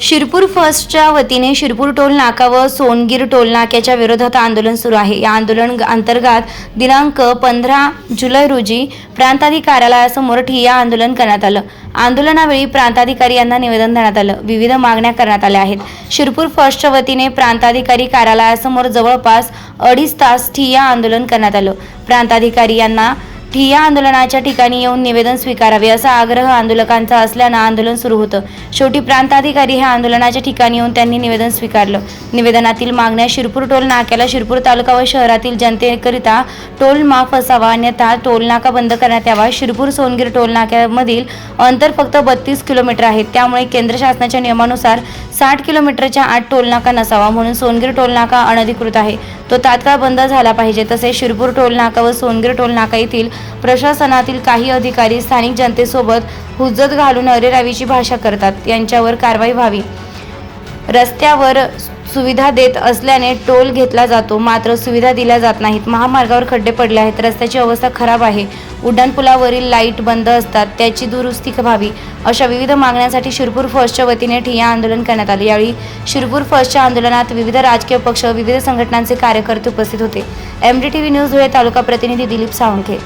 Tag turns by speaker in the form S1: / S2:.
S1: शिरपूर फर्स्टच्या वतीने शिरपूर टोल नाका व सोनगीर टोल नाक्याच्या विरोधात आंदोलन सुरू आहे. या आंदोलन अंतर्गत दिनांक पंधरा जुलै रोजी प्रांताधिकारी कार्यालयासमोर ठिय्या आंदोलन करण्यात आलं. आंदोलनावेळी प्रांताधिकारी यांना निवेदन देण्यात आलं. विविध मागण्या करण्यात आल्या आहेत. शिरपूर फर्स्टच्या वतीने प्रांताधिकारी कार्यालयासमोर जवळपास अडीच तास ठिय्या आंदोलन करण्यात आलं. प्रांताधिकारी यांना ठिय्या आंदोलनाच्या ठिकाणी येऊन निवेदन स्वीकारावे असा आग्रह आंदोलकांचा असल्यानं आंदोलन सुरू होतं. शेवटी प्रांताधिकारी हे आंदोलनाच्या ठिकाणी येऊन त्यांनी निवेदन स्वीकारलं. निवेदनातील मागण्या शिरपूर टोल नाक्याला शिरपूर तालुका व शहरातील जनतेकरिता टोल माफ असावा अन्यथा टोल नाका बंद करण्यात यावा. शिरपूर सोनगीर टोल नाक्यामधील अंतर फक्त बत्तीस किलोमीटर आहे. त्यामुळे केंद्र शासनाच्या नियमानुसार साठ किलोमीटरच्या आत टोल नाका नसावा म्हणून सोनगीर टोल नाका अनधिकृत आहे. तो तात्काळ बंद झाला पाहिजे. तसेच शिरपूर टोल नाका व सोनगीर टोल नाका येथील प्रशासनातील काही अधिकारी स्थानिक जनतेसोबत हुज्जत घालून अरेरावीची भाषा करतात. यांच्यावर कारवाई व्हावी. रस्त्यावर सुविधा देत असल्याने टोल घेतला जातो. मात्र सुविधा दिल्या जात नाहीत. महामार्गावर खड्डे पडले आहेत. रस्त्याची अवस्था खराब आहे. उड्डाणपुलावरील लाइट बंद असतात. त्याची दुरुस्ती व्हावी अशा विविध मागण्यांसाठी शिरपूर फर्स्टच्या वतीने ठिय्या आंदोलन करण्यात आले. यावेळी शिरपूर फर्स्टच्या आंदोलनात विविध राजकीय पक्ष विविध संघटनांचे कार्यकर्ते उपस्थित होते. M D T V news Dhule तालुका प्रतिनिधी दिलीप सावंखे